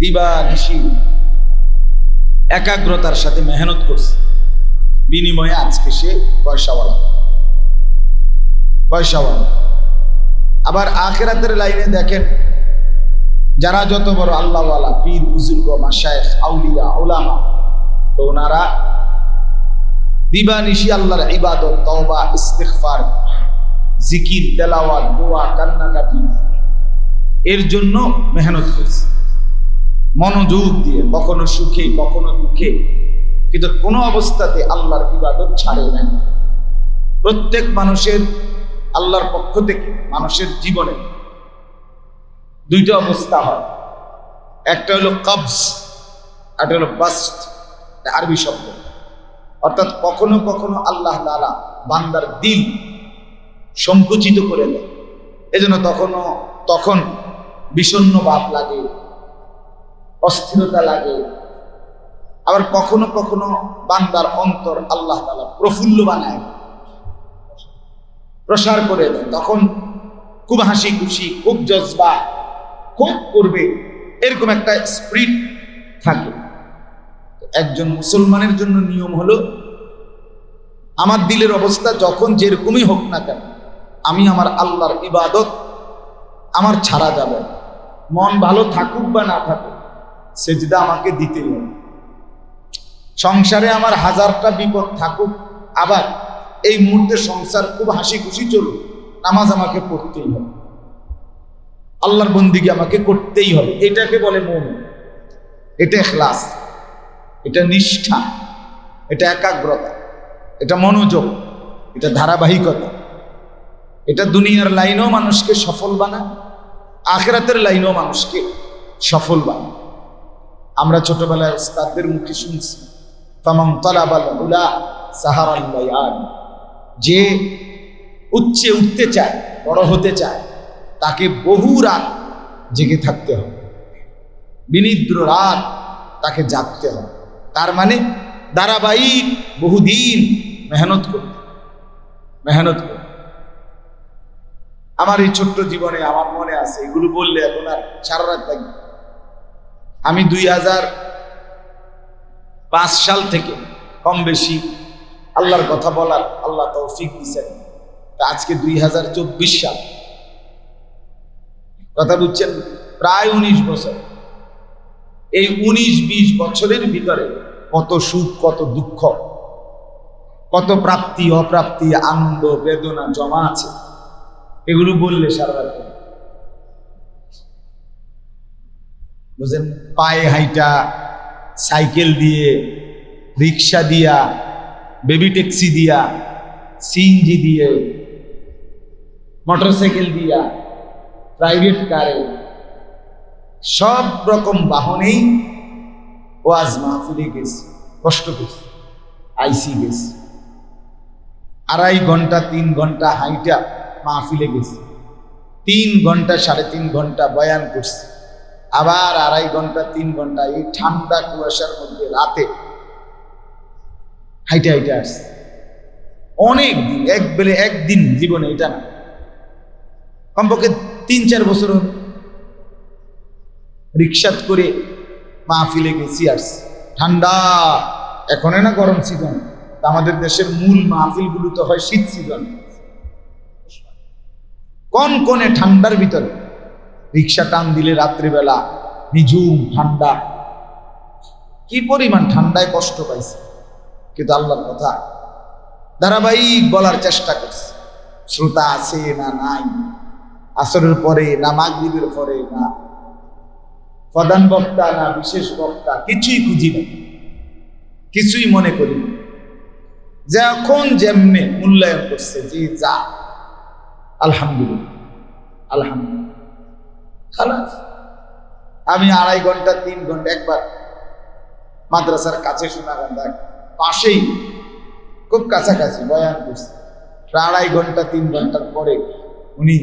দিবা নিশি। একাগ্রতার সাথে মেহনত করছে। বিনিময়ে আজকে সে পয়সাওয়ালা। পয়সাওয়ালা। আবার আখেরাতের লাইনে দেখেন, যারা যত বড় আল্লাহওয়ালা, পীর, বুজুর্গ মাসায়েখ আউলিয়া ওলামা তো ওনারা দিবা নিশি আল্লাহর ইবাদত, তওবা, ইস্তেগফার, জিকির, তেলাওয়াত, দোয়া, কান্নাকাটি, এর জন্য মেহনত করছে। মনোযোগ দিয়ে, কখনো সুখে, কখনো দুঃখে। কিন্তু কোনো অবস্থাতে আল্লাহর ইবাদত ছাড়ে না। প্রত্যেক মানুষের আল্লাহর পক্ষ থেকে, মানুষের জীবনে দুইটা অবস্থা হয়। একটা হলো কবস একটা হলো বাস্ট আরবি শব্দ। অর্থাৎ কখনো কখনো আল্লাহ তাআলা বান্দার দিল সংকুচিত করে দেয়। এজন্য তখনও, তখন বিষণ্ণ ভাব লাগে। অস্থিরতা লাগে। আবার কখনো কখনো বান্দার অন্তর আল্লাহ তালা প্রফুল্ল বানায়। প্রসার করে দেয়। তখন খুব হাসি খুশি খুব জজবা, খুব করবে, এরকম একটা স্প্রিট থাকে। একজন মুসলমানের জন্য নিয়ম হলো, আমার দিলের অবস্থা যখন যেরকমই হোক না কেন, আমি আমার আল্লাহর ইবাদত, আমার ছাড়া যাবে মন ভালো থাকুক বা না থাকুক সেজদা আমাকে দিতেই হবে সংসারে আমার হাজারটা বিপদ থাকুক, আবার এই মুহূর্তে সংসার খুব হাসি খুশি চলুক, নামাজ আমাকে পড়তেই হবে। আল্লাহর বন্দিকে আমাকে করতেই হবে। এটাকে বলে মন। এটা এখলাস এটা নিষ্ঠা। এটা একাগ্রতা। এটা মনোযোগ। এটা ধারাবাহিকতা। এটা দুনিয়ার লাইনেও মানুষকে সফল বানায় আখেরাতের লাইনেও মানুষকে সফল বানায় আমরা ছোটবেলায় ওস্তাদদের মুখে শুনছি যে উচ্চে উঠতে চায়, বড় হতে চায়, তাকে বহু রাত জেগে থাকতে হবে। বিনিদ্র রাত তাকে জাগতে হবে। তার মানে ধারাবাহিক বহুদিন মেহনত করতে মেহনত করতে আমার এই ছোট্ট জীবনে, আমার মনে আছে, এগুলো বললে এখন আর সারা রাত থাকবে আমি দুই হাজার পাঁচ সাল থেকে কম বেশি আল্লাহর কথা বলার আল্লাহ তৌফিক দিচ্ছেন তা আজকে দুই হাজার চব্বিশ সাল। কথা বুঝছেন? প্রায় উনিশ বছর। এই উনিশ বিশ বছরের ভিতরে কত সুখ, কত দুঃখ, কত প্রাপ্তি, অপ্রাপ্তি, আনন্দ, বেদনা জমা আছে। এগুলো বললে সারা বুঝলেন পায়ে হাইটা, সাইকেল দিয়ে, রিক্সা দিয়া, বেবি ট্যাক্সি দিয়া, সিএনজি দিয়ে, মোটরসাইকেল দিয়া, প্রাইভেট কারে, সব রকম বাহনেই ওয়াজ মাহফিলে গেছে, কষ্ট করছে আইসি গেছে। আড়াই ঘণ্টা, তিন ঘণ্টা হাইটা মাহফিলে গেছে। তিন ঘণ্টা, সাড়ে তিন ঘণ্টা বয়ান করছে। আবার আড়াই ঘণ্টা, তিন ঘণ্টা এই ঠান্ডা কুয়াশার মধ্যে রাতে হাইটে হাইটে আসছে। অনেক দিন, এক বেলে একদিন জীবনে এটা না। কমপক্ষে তিন, চার বছর। রিক্সাত করে মাহফিলে গেছি আসছি ঠান্ডা, এখন না গরম সিজন আমাদের দেশের মূল মাহফিলগুলো তো হয় শীত সিজন কোন কোনে ঠান্ডার ভিতরে? রিক্সা টান দিলে রাত্রিবেলা, নিঝুম, ঠান্ডা। কি পরিমাণ ঠান্ডায় কষ্ট পাইছে? কিন্তু আল্লাহর কথা ধারাবাহিক বলার চেষ্টা করছে। শ্রোতা আছে না নাই? আসরের পরে না মাগরিবের পরে না প্রধান বক্তা না বিশেষ বক্তা, কিছুই খুঁজি না। কিছুই মনে করি না। যখন যেমনে মূল্যায়ন করছে, যে যা, আলহামদুলিল্লাহ আলহামদুলিল্লাহ। আমি আড়াই ঘণ্টা, তিন ঘণ্টা একবার মাদ্রাসার কাছে দেখ পাশেই খুব কাছাকাছি বয়ান করছে। আড়াই ঘণ্টা, তিন ঘণ্টার পরে উনি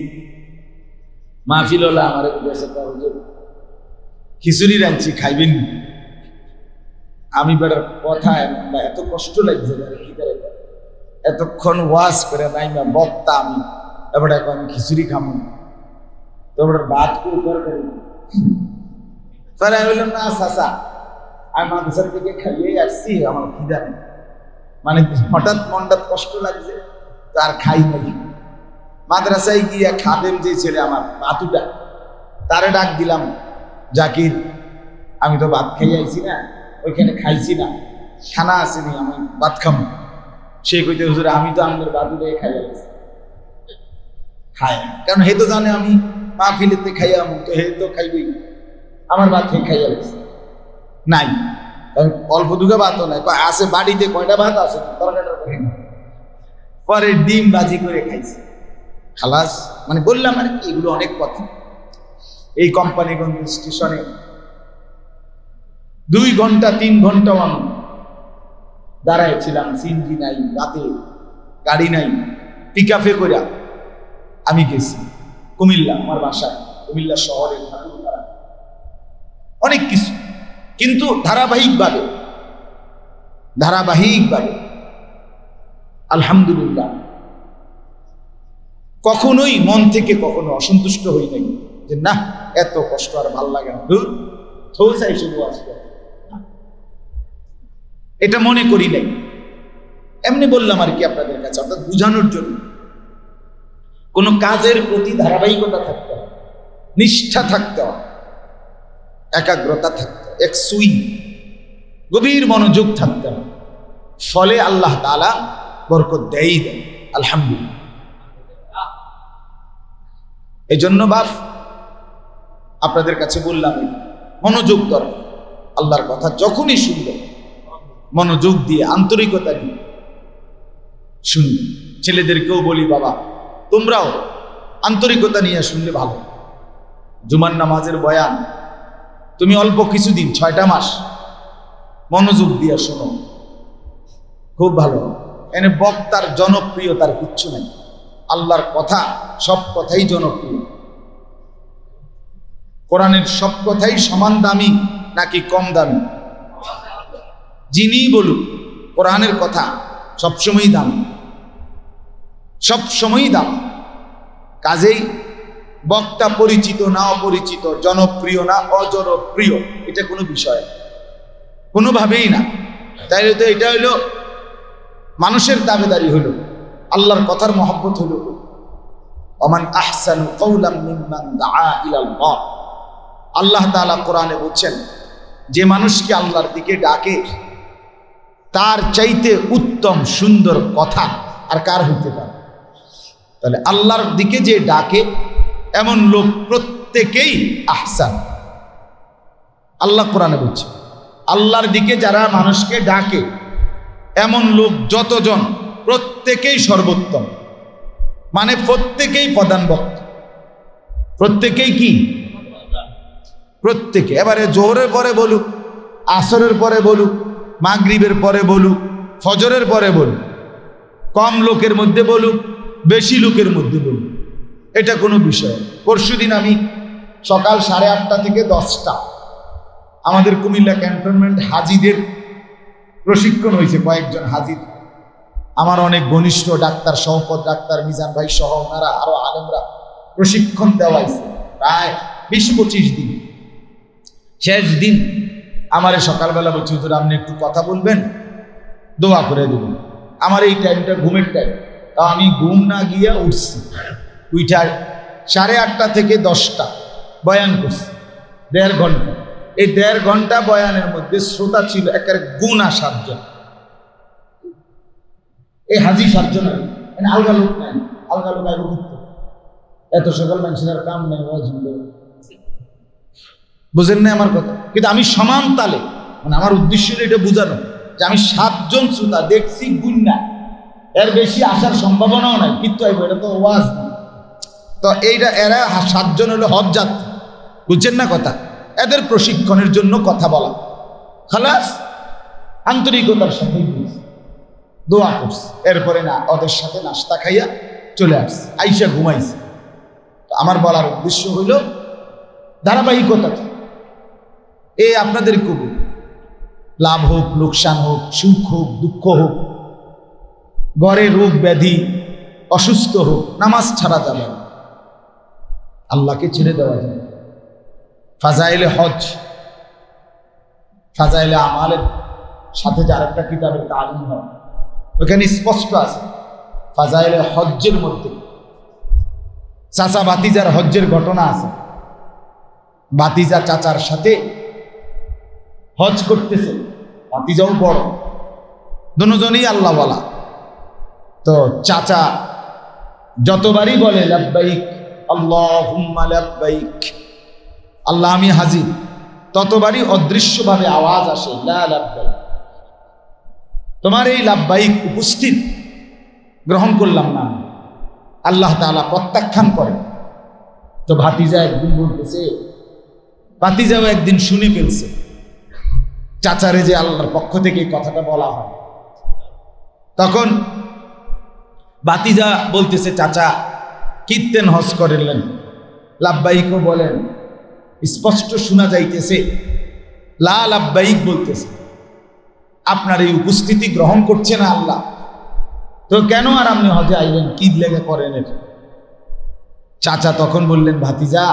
মাহফিল হলে আমার খিচুড়ি রাঁধছি, খাইবেন আমি বেটার কথা এত কষ্ট লাগছে এতক্ষণ ওয়াশ করে নাই না বক্তা আমি, এবার এখন খিচুড়ি খামো। তো এবার ভাত করে তরকারি পরে আমি বললাম, না, চাচা, আমি মাদ্রাসার দিকে খাইয়ে আসছি, আমার খিদা নেই। মানে হঠাৎ মনটা কষ্ট লাগছে, তো আর খাই নাই। মাদ্রাসায় গিয়ে খাদেম যে ছেলে আমার, বাতুটা, তারে ডাক দিলাম, জাকির, আমি তো ভাত খাই আইছি না, ওইখানে খাইছি না, খানা আসেনি আমি ভাত খাব সে কইতে, হুজুর, আমি তো আমাদের বাতুটাই খাই আইছি। খায়। কারণ হে তো জানে আমি মা ফিলেতে খাইয়া তো হে তো খাইবই। আমার ভাত খেয়ে খাইয়া গেছে নাই। অল্প দুগে ভাতও নাই। আছে বাড়িতে কয়টা ভাত আছে? তরকারিটা পরে ডিম বাজি করে খাইছে। খালাস মানে বললাম আর কি, এগুলো অনেক কথা। এই কোম্পানিগঞ্জ স্টেশনে দুই ঘণ্টা, তিন ঘন্টাও আমি দাঁড়াইছিলাম। সিনজি নাই, রাতে গাড়ি নাই পিক আপে করে আমি গেছি। কুমিল্লা, আমার বাসায়, কুমিল্লা শহরে ঠাকুরপাড়া। অনেক কিছু, কিন্তু ধারাবাহিকভাবে ধারাবাহিকভাবে, আলহামদুলিল্লাহ, কখনোই মন থেকে কখনো অসন্তুষ্ট হই নাই যে, না, এত কষ্ট আর ভালো লাগে না। এটা মনে করি নাই এমনি বললাম আর কি আপনাদের কাছে, অর্থাৎ বুঝানোর জন্য কোনো কাজের প্রতি ধারাবাহিকতা থাকতে হবে। নিষ্ঠা থাকতে হবে। একাগ্রতা থাকতে এক সুই, গভীর মনোযোগ থাকতে হবে। ফলে আল্লাহ তালা বরকত দেয়ই দেয় আলহামদুলিল্লাহ। এই জন্য বাপ, আপনাদের কাছে বললাম, মনোযোগ দরকার আল্লাহর কথা যখনই শুনবে, মনোযোগ দিয়ে, আন্তরিকতা দিয়ে শুনবে। ছেলেদেরকেও বলি, বাবা তোমরাও আন্তরিকতা নিয়ে শুনলে ভালো। জুমার নামাজের বয়ান, তুমি অল্প কিছুদিন, ছয়টা মাস মনোযোগ দিয়ে শোনো। খুব ভালো। এনে বক্তার জনপ্রিয়তার কিচ্ছু নেই। আল্লাহর কথা, সব কথাই জনপ্রিয়। কোরআনের সব কথাই সমান দামি নাকি কম দামি? যিনি বলুক, কোরআনের কথা সবসময়ই দাম। সবসময়ই দাম। কাজেই বক্তা পরিচিত না অপরিচিত, জনপ্রিয় না অজনপ্রিয়, এটা কোনো বিষয়। কোনোভাবেই না। তাইলে তো এটা হইল মানুষের দাবেদারি হইল, আল্লাহর কথার মহব্বত হইল অমান আহসানু আল্লাহ তাআলা কোরআনে বলছেন, যে মানুষকে আল্লাহর দিকে ডাকে, তার চাইতে উত্তম সুন্দর কথা আর কার হইতে পারে? তাহলে আল্লাহর দিকে যে ডাকে, এমন লোক প্রত্যেকেই আহসান। আল্লাহ কোরআনে বলছে, আল্লাহর দিকে যারা মানুষকে ডাকে, এমন লোক যতজন, প্রত্যেকেই সর্বোত্তম। মানে প্রত্যেকেই প্রধান বক্ত প্রত্যেকেই কি? প্রত্যেকে। এবারে জোহরের পরে বলুক, আসরের পরে বলুক, মাগরিবের পরে বলুক, ফজরের পরে বলুক, কম লোকের মধ্যে বলুক বেশি লোকের মধ্যে বলুক এটা কোনো বিষয়। পরশুদিন আমি সকাল সাড়ে আটটা থেকে দশটা আমাদের কুমিল্লা ক্যান্টনমেন্ট হাজিদের প্রশিক্ষণ হয়েছে কয়েকজন হাজির। আমার অনেক ঘনিষ্ঠ ডাক্তার সহপদ ডাক্তার, মিজান ভাই সহ ওনারা, আরও আলেমরা প্রশিক্ষণ দেওয়া হয়েছে প্রায় বিশ পঁচিশ দিন। শেষ দিন আমারে সকালবেলা বলছি আপনি একটু কথা বলবেন, দোয়া করে দেবেন। আমার এই টাইমটা ঘুমের টাইম আমি ঘুম না গিয়া উঠছি। উইটার সাড়ে আটটা থেকে দশটা বয়ান করছি, দেড় ঘণ্টা। এই দেড় ঘণ্টা বয়ানের মধ্যে শ্রোতা ছিল একের গুণা সাতজন এই হাজি সাতজন। মানে আলগা লোক নাই, আলগা লোক আগে এত সকাল মানুষের কাম নাই। বুঝেন না আমার কথা? কিন্তু আমি সমান তালে মানে আমার উদ্দেশ্য এটা বোঝানো, যে আমি সাতজন শ্রোতা দেখছি গুন্না এর বেশি আসার সম্ভাবনাও নাই, কিন্তু এটা তো ওয়াজ। তো এইটা, এরা সাতজন হলো হজ যাত্রী বুঝছেন না কথা? এদের প্রশিক্ষণের জন্য কথা বলা। খালাস, আন্তরিকতার সাথে। দোয়া করছি এরপরে না, ওদের সাথে নাস্তা খাইয়া চলে আসছে আইসা ঘুমাইছে আমার বলার উদ্দেশ্য হইল, ধারাবাহিকতা এ আপনাদের কবি লাভ হোক, লোকসান হোক, সুখ হোক, দুঃখ হোক ঘরে রোগ ব্যাধি, অসুস্থ হোক, নামাজ ছাড়া যাবে। আল্লাহকে ছেড়ে দেওয়া যায়। ফাজাইলে হজ, ফাজাইলে আমালের সাথে যে আরেকটা কিতাবের তালিম হয় ওখানে স্পষ্ট আছে, ফাজাইলে হজ্জের মধ্যে। চাচা বাতিজার হজ্জের ঘটনা আছে। বাতিজা চাচার সাথে হজ করতেছে। বাতিজাও বড়। দুজনই আল্লাহ বলা তো চাচা যতবারই বলে, লাব্বাইক, আল্লাহুম্মা লাব্বাইক। আল্লাহ আমি হাজির। ততবারই অদৃশ্যভাবে আওয়াজ আসে লাব্বাইক। তোমার এই লাব্বাইক উপস্থিত গ্রহণ করলাম না। আল্লাহ তাআলা প্রত্যাখ্যান করে। তো ভাতিজা একদিন বলতেছে, ভাতিজাও একদিন শুনে ফেলছে। চাচারে যে আল্লাহর পক্ষ থেকে কথাটা বলা হয়। তখন বাতিজা বলতেছে, চাচা, কীর্তেন হজ করেলেন। লাভবাহিকও বলেন, স্পষ্ট শোনা যাইতেছে। লা লাভবাহিক বলতেছে, আপনার এই উপস্থিতি গ্রহণ করছে না আল্লাহ। তো কেন আর আপনি হজে আইলেন? কি লেগে করেন এটা চাচা তখন বললেন, ভাতিজা,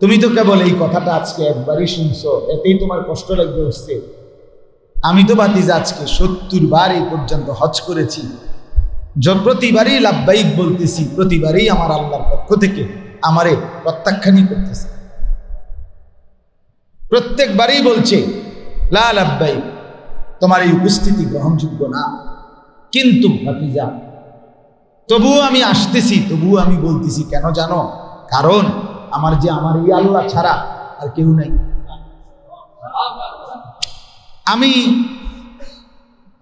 তুমি তো কেবল এই কথাটা আজকে একবারই শুনছো, এতেই তোমার কষ্ট লাগবে হচ্ছে। আমি তো ভাতিজা আজকে সত্তর বার এই পর্যন্ত হজ করেছি। প্রতিবারই লাভবাহিক বলতেছি, প্রতিবারই আমার আল্লাহর পক্ষ থেকে আমারে প্রত্যাখ্যানই করতেছে। প্রত্যেকবারই বলছে, লা লাভবাহিক তোমার এই উপস্থিতি গ্রহণযোগ্য না। কিন্তু ভাতিজা, তবুও আমি আসতেছি, তবুও আমি বলতেছি, কেন জানো? কারণ আমার যে আমার এই আল্লাহ ছাড়া আর কেউ নাই। আমি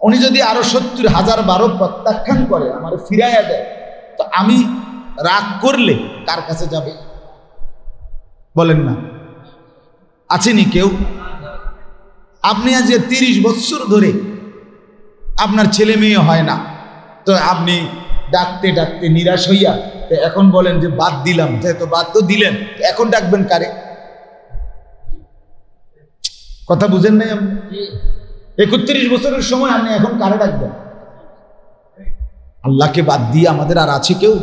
উনি যদি আরও সত্তর হাজার বারো প্রত্যাখ্যান করে, আমার ফিরাইয়া দেয়, তো আমি রাগ করলে কার কাছে যাবে? বলেন না। আছেনি কেউ? আপনি আজ তিরিশ বছর ধরে আপনার ছেলে মেয়ে হয় না, তো আপনি ডাকতে ডাকতে নিরাশ হইয়া, তো এখন বলেন যে বাদ দিলাম তো বাদ তো দিলেন এখন ডাকবেন কারে? কথা বুঝেন নাই আপনি? একত্রিশ বছরের সময় আপনি এখন কারে ডাকবেন আল্লাহকে বাদ দিয়ে আমাদের আর আছে কেউ?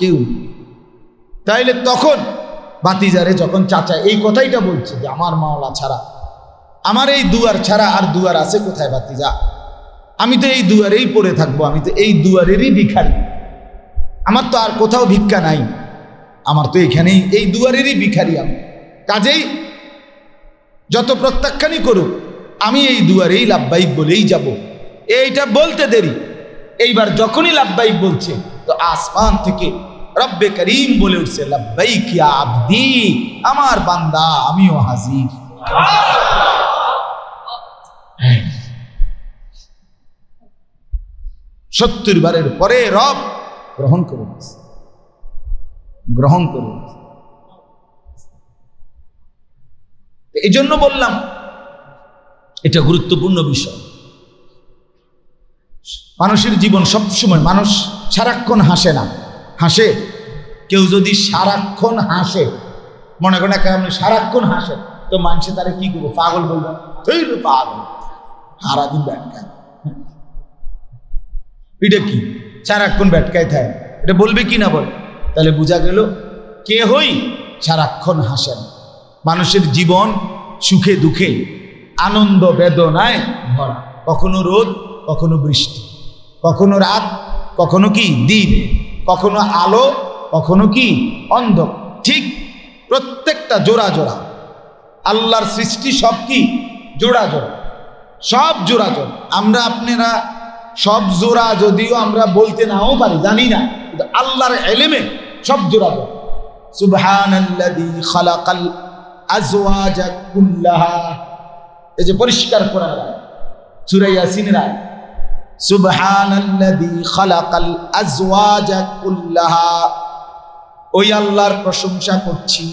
কেউ? তাইলে তখন বাতিজারে যখন চাচা এই কথাইটা বলছে যে, আমার মাওলা ছাড়া, আমার এই দুয়ার ছাড়া আর দুয়ার আছে কোথায় বাতিজা? আমি তো এই দুয়ারেই পড়ে থাকব, আমি তো এই দুয়ারেরই ভিখারি। আমার তো আর কোথাও ভিক্ষা নাই, আমার তো এখানেই এই দুয়ারেরই ভিখারি আমি। কাজেই যত প্রত্যাখ্যানই করুক আমি এই দুয়ারেই লাভবাহিক বলেই যাব। এইটা বলতে দেরি। এইবার যখনই লাভবাহিক বলছে, তো আসমান থেকে রব্বে করিম বলে উঠছে, লাভবাহিক ইয়া আব্দি, আমার বান্দা, আমিও হাজির। সত্তর বারের পরে রব গ্রহণ করুন গ্রহণ করুন এই জন্য বললাম এটা গুরুত্বপূর্ণ বিষয়। মানুষের জীবন সবসময় মানুষ সারাক্ষণ হাসে না। হাসে? কেউ যদি সারাক্ষণ হাসে, মনে করেন একটা আপনি সারাক্ষণ হাসে তো মানুষে তারা কি করব? পাগল বলবেন "এই পাগল। সারাদিন ব্যাট খায়। এটা কি? সারাক্ষণ ব্যাটকায় থাকে এটা বলবে কি না বল? তাহলে বোঝা গেল কে হই সারাক্ষণ হাসেন মানুষের জীবন সুখে দুঃখে আনন্দ বেদনায় ভরা। কখনো রোদ, কখনো বৃষ্টি। কখনো রাত, কখনো কি দিন? কখনো আলো, কখনো কি অন্ধ? ঠিক প্রত্যেকটা জোড়া জোড়া। আল্লাহর সৃষ্টি সব কি? জোড়া জোড়া। সব জোড়া জোড়া। আমরা আপনারা সব জোড়া যদিও আমরা বলতে নাও পারি, জানি না। কিন্তু আল্লাহর এলেমে সব জোড়া জোড়া। সুবহানাল্লাযী খালাকাল আজওয়াজা কুল্লাহা। এই যে পরিষ্কার করা রায় সূরা ইয়াসিনের আয়াত। সুবহানাল্লাযী খালাকাল আজওয়াজা কুল্লাহা। ওই আল্লাহর প্রশংসা করছি,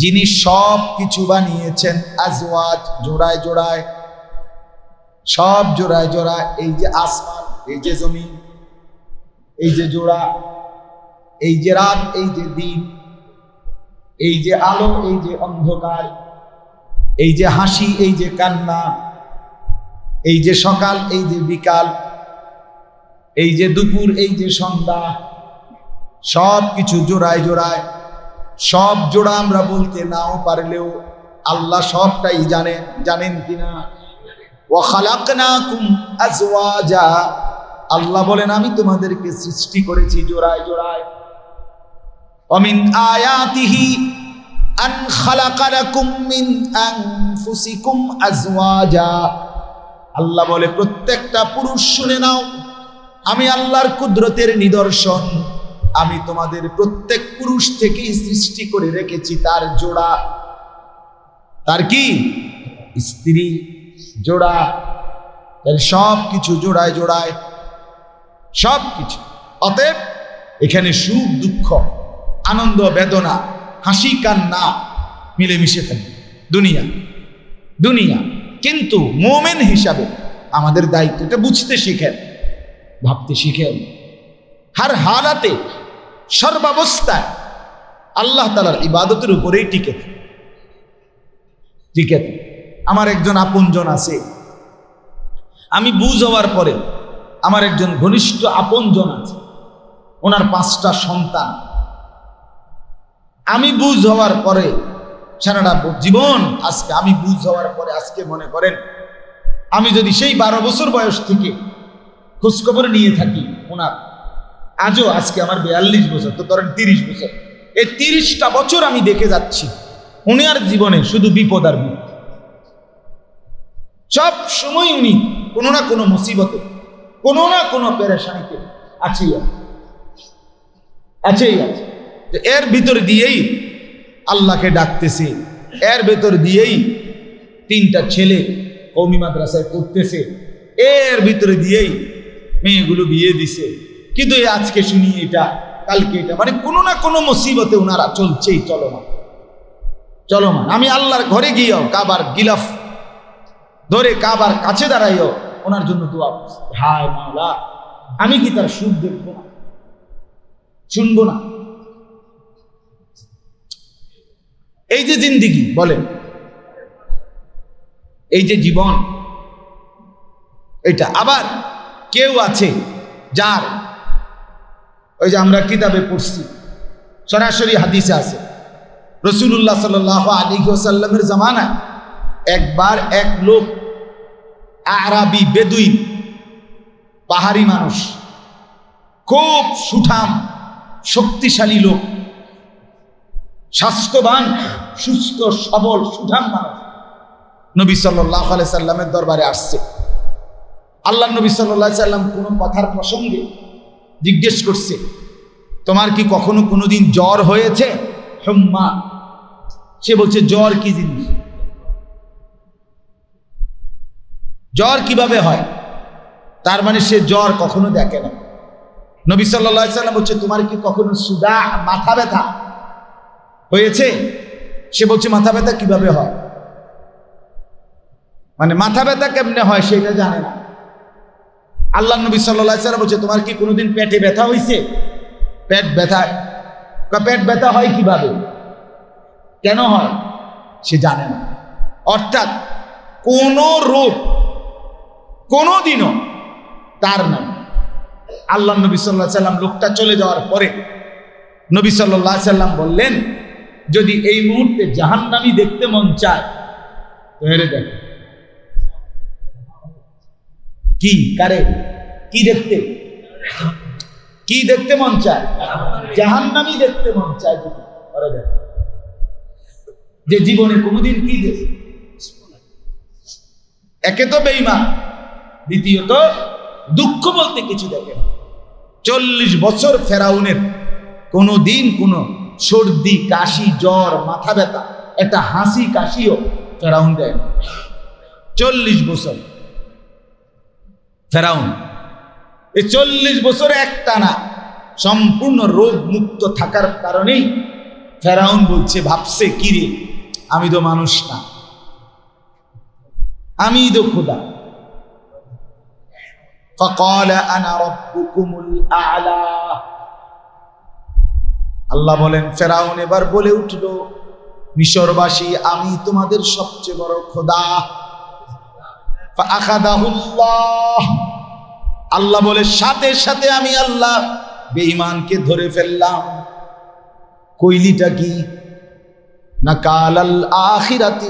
যিনি সব কিছু বানিয়েছেন আজওয়াজ জোড়ায় জোড়ায়। সব জোড়ায় জোড়ায়, এই যে আসমান, এই যে জমিন, এই যে জোড়া, এই যে রাত, এই যে দিন, এই যে আলো, এই যে অন্ধকার এই যে হাসি, এই যে কান্না, এই যে সকাল, এই যে বিকাল, এই যে দুপুর, এই যে সন্ধ্যা, সব কিছু জোড়ায় জোড়ায়, সব জোড়া আমরা বলতে নাও পারলেও আল্লাহ সবটাই জানেন জানেন কিনা? আল্লাহ বলেন, আমি তোমাদেরকে সৃষ্টি করেছি জোড়ায় জোড়ায়। অমিন আয়াতিহি আন খালাকালাকুম মিন আনফুসিকুম আজওয়াজা। আল্লাহ বলে, প্রত্যেকটা পুরুষ শুনে নাও, আমি আল্লাহর কুদরতের নিদর্শন। আমি তোমাদের প্রত্যেক পুরুষ থেকেই সৃষ্টি করে রেখেছি তার জোড়া। তার কি? স্ত্রী জোড়া। এর সব কিছু জোড়ায় জোড়ায়। সব কিছু। অতএব এখানে সুখ, দুঃখ, আনন্দ, বেদনা হাসি কান্না মিলেমিশে থাকে দুনিয়া দুনিয়া। কিন্তু মোমেন হিসাবে আমাদের দায়িত্বটা বুঝতে শিখেন, ভাবতে শিখেন। হার হালাতে, সর্বাবস্থায় আল্লাহ তালার ইবাদতের উপরেই টিকে থাকে। টিকে থাকে। আমার একজন আপনজন আছে। আমি বুঝ হওয়ার পরে আমার একজন ঘনিষ্ঠ আপনজন আছে। ওনার পাঁচটা সন্তান। আমি বুঝ হওয়ার পরে সারাটা জীবন আজকে, আমি বুঝ হওয়ার পরে আজকে মনে করেন, আমি যদি সেই বারো বছর বয়স থেকে খোঁজখবর নিয়ে থাকি ওনার, আজও আজকে আমার বিয়াল্লিশ বছর, তো ধরেন তিরিশ বছর। এই তিরিশটা বছর আমি দেখে যাচ্ছি উনি আর জীবনে শুধু বিপদ আর বিপদ। সব সময় উনি কোনো না কোনো মুসিবতে, কোনো না কোনো পেরেশানিতে আছেই আছে। আছেই আছে। এর ভিতর দিয়েই আল্লাহকে ডাকতেছে। এর ভেতর দিয়েই তিনটা ছেলে কৌমি মাদ্রাসায় করতেছে এর ভিতরে দিয়েই মেয়েগুলো বিয়ে দিছে। কিন্তু আজকে শুনি এটা, কালকে এটা মানে কোনো না কোনো মুসিবতে ওনারা চলছেই চলো চলমান। চলমান। আমি আল্লাহর ঘরে গিয়েও কাবার গিলাফ ধরে কাবার কাছে দাঁড়াইও ওনার জন্য করছি। হায় মাওলা, আমি কি তার সুখ দেখব না? শুনব না। এই যে জিন্দিগি, বলেন। এই যে জীবন এটা আবার কেউ আছে যার, ওই যে আমরা কিতাবে পড়ছি, সরাসরি হাদিসে আছে। রসুল্লাহ সাল আলী সাল্লামের জামানায় একবার এক লোক আরাবি বেদুইন, পাহাড়ি মানুষ, খুব সুঠাম, শক্তিশালী লোক, স্বাস্থ্যবান সুস্থ, সবল, সুঠাম মানুষ। নবী সাল্লাহ সাল্লামের দরবারে আসছে। আল্লাহ নবী সাল্লাহ সাল্লাম কোনো কথার প্রসঙ্গে জিজ্ঞেস করছে, তোমার কি কখনো কোনোদিন জ্বর হয়েছে? হম্মা। সে বলছে, জ্বর কি জিনিস? জ্বর কীভাবে হয়? তার মানে সে জ্বর কখনো দেখে না। নবী সাল্লাহ সাল্লাম বলছে, তোমার কি কখনো সুদা, মাথা ব্যথা হয়েছে? সে বলছে, মাথা ব্যথা কীভাবে হয়? মানে মাথা ব্যথা কেমনে হয় সেটা জানে না। আল্লাহ নবী সাল্লাহ সাল্লাম বলছে, তোমার কি কোনোদিন পেটে ব্যথা হয়েছে পেট ব্যথা পেট ব্যথা হয় কীভাবে? কেন হয়? সে জানে না। অর্থাৎ কোন রোগ কোনোদিনও তার নাই আল্লাহ নবী সাল্লাহ সাল্লাম লোকটা চলে যাওয়ার পরে নবী সাল্লাহ সাল্লাম বললেন যদি এই মুহূর্তে জাহান্নামি দেখতে মন চায় কি? কারে? কি দেখতে? কি দেখতে মন চায়? জাহান্নামি দেখতে মন চায় যদি। যে জীবনে কোনোদিন কি দেখে? একে তো বেইমান দ্বিতীয়ত দুঃখ বলতে কিছু দেখে চল্লিশ বছর ফেরাউনের, কোনো দিন কোনো সর্দি কাশি জ্বর মাথা ব্যথা একটা হাসি কাশিও ফেরাউন দেয় না। চল্লিশ বছর ফেরাউন এই চল্লিশ বছর একটা না সম্পূর্ণ রোগ মুক্ত থাকার কারণেই ফেরাউন বলছে ভাবছে কিরে আমি তো মানুষ না আমি তো খোদা فقال انا ربكم الاعلى আল্লাহ বলেন, ফেরাউন এবার বলে উঠল, মিশরবাসী, আমি তোমাদের সবচেয়ে বড় খোদা। আল্লাহ বলে, সাথে সাথে আমি আল্লাহ বেঈমানকে ধরে ফেললাম। কৈলিটা কি? না কাল আল আখিরাতি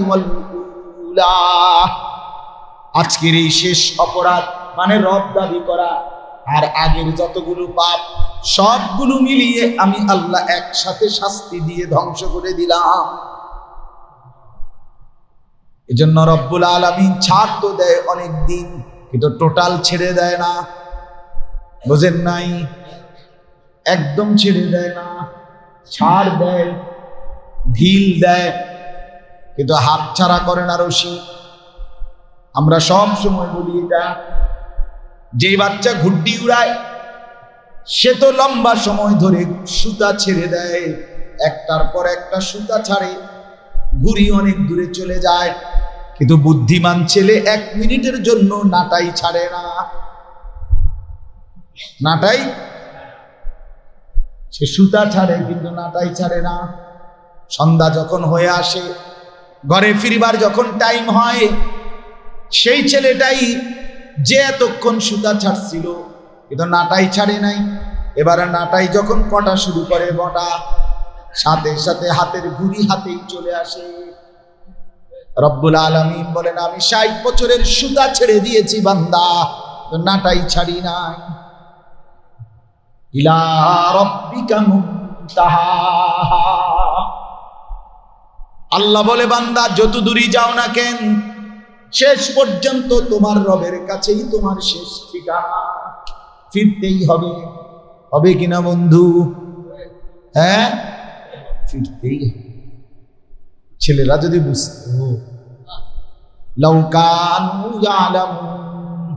আজকের এই শেষ অপরাধ মানে রব দাবি করা, আর আগের যতগুলো পাপ সবগুলো মিলিয়ে আমি আল্লাহ একসাথে শাস্তি দিয়ে ধ্বংস করে দিলাম। এজন্য রব্বুল আলমিন ছাড় তো দেয় অনেক দিন কিন্তু টোটাল ছেড়ে দেয় না। বোঝেন নাই? একদম ছেড়ে দেয় না। ছাড় দেয়, ঢিল দেয়, কিন্তু হাত ছাড়া করে না রশি। আমরা সব সময় বলি এটা যে বাচ্চা ঘুড্ডি উড়ায় সে তো লম্বা সময় ধরে সুতা ছেড়ে দেয়। একটার পর একটা সুতা ছাড়ে। ঘুড়ি অনেক দূরে চলে যায়। কিন্তু বুদ্ধিমান ছেলে এক মিনিটের জন্য নাটাই ছাড়ে না। নাটাই? সে সুতা ছাড়ে কিন্তু নাটাই ছাড়ে না। সন্ধ্যা যখন হয়ে আসে, ঘরে ফিরবার যখন টাইম হয়, সেই ছেলেটাই যে এতক্ষণ সুতা ছাড়ছিল কিন্তু নাটাই ছাড়ে নাই। এবারে নাটাই যখন কটা শুরু করে, বটা সাথে সাথে হাতের ঘুড়ি হাতেই চলে আসে। রব্বুল আলমিন বলেন, আমি ষাট বছরের সুতা ছেড়ে দিয়েছি বান্দা নাটাই ছাড়ি নাই। ইলা রব্বিকা আল্লাহ বলে, বান্দা যত দূরই যাও না কেন, শেষ পর্যন্ত তোমার রবের কাছেই তোমার শেষ ঠিকানা। ফিরতেই হবে। হবে কিনা বন্ধু? হ্যাঁ? ফিরতেই ছেলেরা যদি বুঝতো ইয়ালামুন।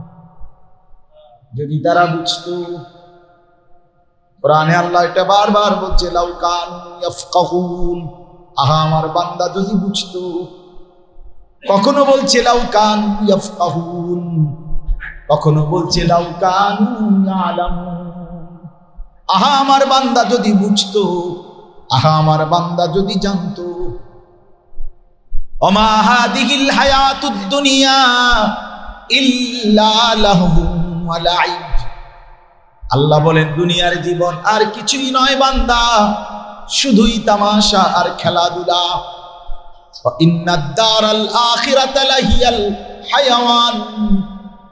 যদি তারা বুঝতো, কোরআনে আল্লাহ এটা বারবার বলছে লাউকানু ইয়াফকাহুন। আহা, আমার বান্দা যদি বুঝতো, কখনো বলছে লাউকান ইয়াফকাহুন। কখনো বলছে আহা, আমার বান্দা যদি বুঝতো, আহা, আমার বান্দা যদি জানতো। অমা হাদিহিল হায়াতুদ দুনিয়া আল্লাহ বলেন, দুনিয়ার জীবন আর কিছুই নয় বান্দা, শুধুই তামাশা আর খেলাধুলা। হায়াওয়ান।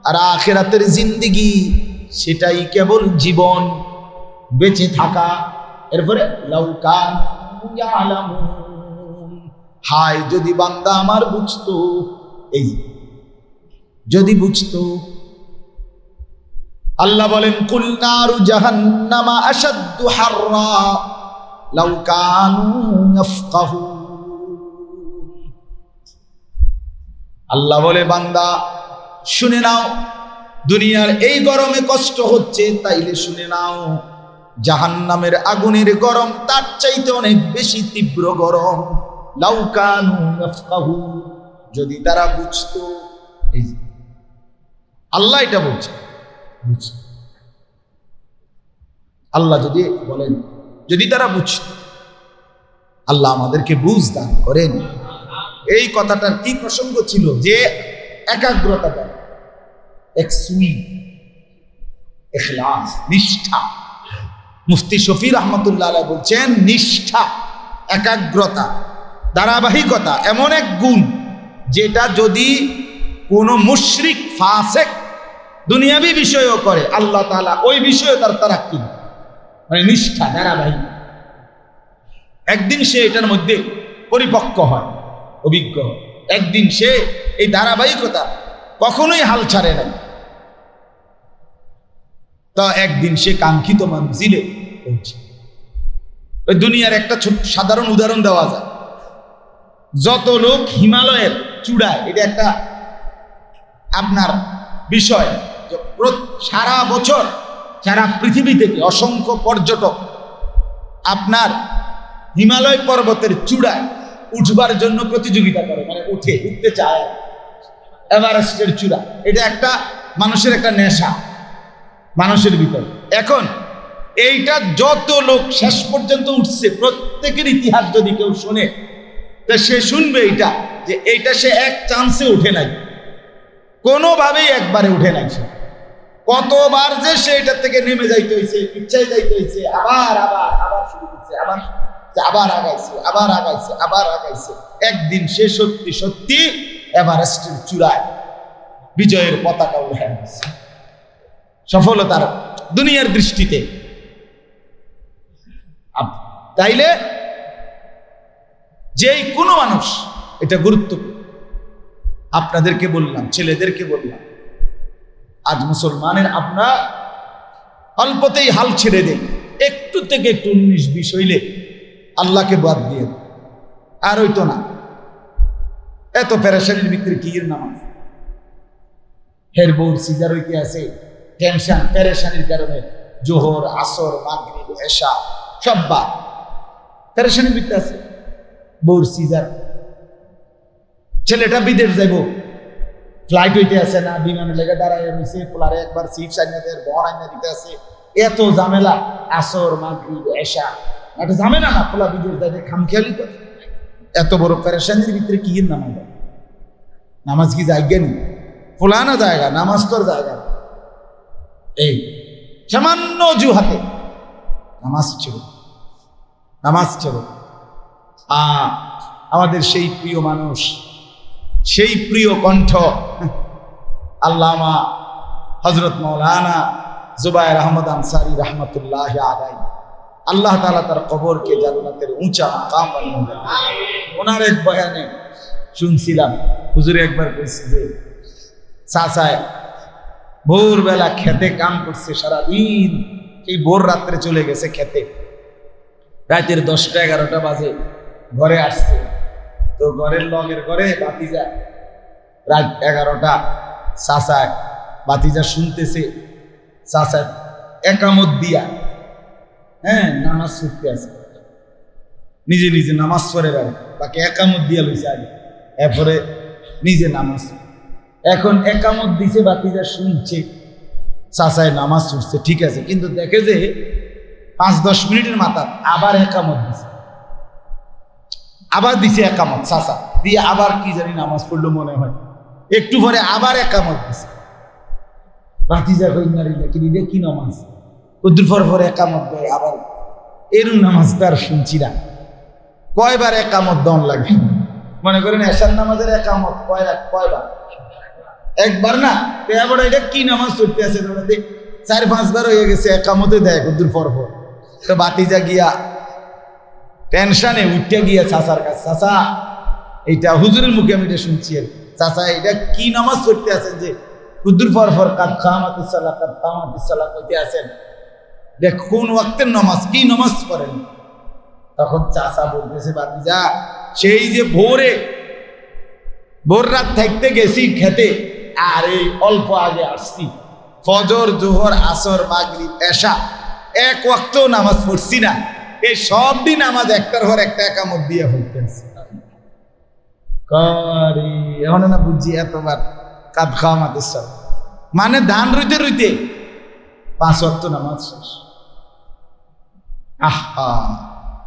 আর আখেরাতের জিন্দিগি সেটাই কেবল জীবন, বেঁচে থাকা। এরপরে লাউকান হায়, যদি বান্দা আমার বুঝতো, এই যদি বুঝতো। আল্লাহ বলেন কুলনারু জাহান্নামা আসাদ্দু হাররা, লাউ কানু ইয়াফকাহুন আল্লাহ বলে, বান্দা শুনে নাও। দুনিয়ার এই গরমে কষ্ট হচ্ছে, তাইলে শুনে নাও। জাহান্নামের আগুনের গরম, তার চাইতে অনেক বেশি তীব্র গরম। লাউকানু যদি তারা বুঝতো আল্লাহ এটা বলছে। আল্লাহ যদি বলেন, যদি তারা বুঝত, আল্লাহ আমাদেরকে বুঝ দান করেন। এই কথাটার কি প্রসঙ্গ ছিল? যে একাগ্রতা এক সুই নিষ্ঠা। মুফতি শফি রহমতুল্লাহ বলছেন, নিষ্ঠা, একাগ্রতা, ধারাবাহিকতা এমন এক গুণ যেটা যদি কোনো মুশরিক, ফাসেক দুনিয়াবি বিষয়ও করে, আল্লাহ তাআলা ওই বিষয়ে তার তারা কি মানে নিষ্ঠা, ধারাবাহিক। একদিন সে এটার মধ্যে পরিপক্ক হয়, অভিজ্ঞ একদিন সে এই ধারাবাহিকতা কখনোই হাল ছাড়ে না তা একদিন সে কাঙ্ক্ষিত মঞ্জিলে পৌঁছে। ওই দুনিয়ার একটা সাধারণ উদাহরণ দেওয়া যায়। যত লোক হিমালয়ের চূড়ায়, এটা একটা আপনার বিষয় সারা বছর সারা পৃথিবী থেকে অসংখ্য পর্যটক আপনার হিমালয় পর্বতের চূড়ায় উঠবার জন্য প্রতিযোগিতা করে মানে উঠে, উঠতে চায়। এভারেস্টের চূড়া এটা একটা মানুষের একটা নেশা। মানুষের ভিতরে। এখন এইটা যত লোক শেষ পর্যন্ত উঠছে, প্রত্যেকের ইতিহাস যদি কেউ শোনে, তা সে শুনবে এইটা, যে এইটা সে এক চান্সে উঠে নাই। কোনোভাবেই একবারে উঠে নাই সে। কতবার যে সে এটার থেকে নেমে যাইতে হয়েছে ইচ্ছায় যাইতে হয়েছে আবার আবার আবার শুরু করছে, আবার আবার আগাইছে আবার আগাইছে আবার আগাইছে। একদিন সে সত্যি সত্যি এভারেস্টের চূড়ায় বিজয়ের পতাকা উঠে গেছে। সফলতার দুনিয়ার দৃষ্টিতে। তাইলে যেই কোনো মানুষ এটা গুরুত্বপূর্ণ আপনাদেরকে বললাম, ছেলেদেরকে বললাম, আজ মুসলমানের আমরা অল্পতেই হাল ছেড়ে দেই একটু থেকে একটু উনিশ, বিশ হইলে আল্লাহকে বাদ দিয়ে। আর হইতো না। এত প্যারাসানির ভিতরে কি এর নামাজ হের বউর সিজার হইতে আছে। টেনশন প্যারেশানির কারণে জোহর, আসর, মাগরিব, এশা, সব বাদ। প্যারেশানির ভিতরে আছে। বউর সিজার। ছেলেটা বিদেশ যাইব। ফ্লাইট হইতে আছে না বিমানে লেগে দাঁড়ায় রয়েছে পোলারে একবার সিট সাইনা দেয়, বর আইনা দিতে আছে এত ঝামেলা, আসর, মাগরিব, এশা। একটা ঝামেলা না, পোলা বিদেশ যাইতে খামখেয়ালি করে। এত বড় প্যারেশানির ভিতরে কি নামাজ? নামাজ কি জায়গা নেই? ফুলানা জায়গা, নামাজ তোর জায়গা। এই, সামান্য অজুহাতে নামাজ ছিল নামাজ ছিল আ, আমাদের সেই প্রিয় মানুষ, সেই প্রিয় কণ্ঠ, আল্লামা হজরত মৌলানা জুবায়ের আহমদ আনসারি রহমতুল্লাহ আলাই আল্লাহ তালা তার কবরকে জান্নাতের উঁচা মাকাম ওনার এক বয়ানে শুনছিলাম, হুজুরে একবার বলছি যে, চাচায় ভোরবেলা খেতে কাম করছে সারাদিন। এই ভোর রাত্রে চলে গেছে খেতে। রাতের দশটা এগারোটা বাজে, ঘরে আসছে। তো ঘরের লগের ঘরে বাতিজা রাত এগারোটা চাচায় বাতিজা শুনতেছে, চাচা একামত দিয়া হ্যাঁ নামাজ ছুটতে আছে। নিজে নিজে নামাজ পড়ে রাখে বাকি একামত দিয়া লইছে আগে। এরপরে নিজে নামাজ এখন একামত দিছে বাতিজা শুনছে, চাচায় নামাজ ছুটছে ঠিক আছে, কিন্তু দেখে যে পাঁচ দশ মিনিটের মাথা আবার একামত দিছে। আবার দিছে একামত, চাচা, দিয়ে আবার কি জানি নামাজ পড়ল মনে হয়। একটু পরে আবার একামত দিছে। নারী নাকি দিদি কি নামাজ? কদ্দুর পর পরে একামত দেয়, আবার এরম নামাজ তার শুনছি না। কয়বার একামত দন লাগে? মনে করেন এশার নামাজের একামত কয় কয়বার? একবার না এবার এটা কি নামাজ পড়তে আছে দেখ। চার পাঁচবার হয়ে গেছে একামতে দেয় কদ্দুর পর পর। তো বাতিজা গিয়া, টেনশনে উঠতে গিয়া চাচার কাছে, চাচা, এইটা হুজুরের মুখে আমি এটা শুনছি আর চাচা এটা কি নামাজ পড়তে আছেন যে? কুদ্দুর পর পর, কাদ সালাহ কাদ খামাতিস সালাহ কইতে আছেন। দেখ, কোন ওয়াক্তের নামাজ, কি নামাজ পড়েন? তখন চাচা বলতেছে, বাতিজা, সেই যে ভোরে, ভোর রাত থাকতে গেছি খেতে আর, অল্প আগে আসছি। ফজর, জোহর, আসর, মাগরিব, এশা, এক ওয়াক্ত নামাজ পড়ছি না। এই সব দিন নামাজ একটার পর একটা একামত দিয়ে আছে করি, এখন না বুঝছি এতবার কাদ খাওয়া মাতের সব মানে ধান রইতে রইতে পাঁচ ওয়াক্ত নামাজ শেষ। আহা।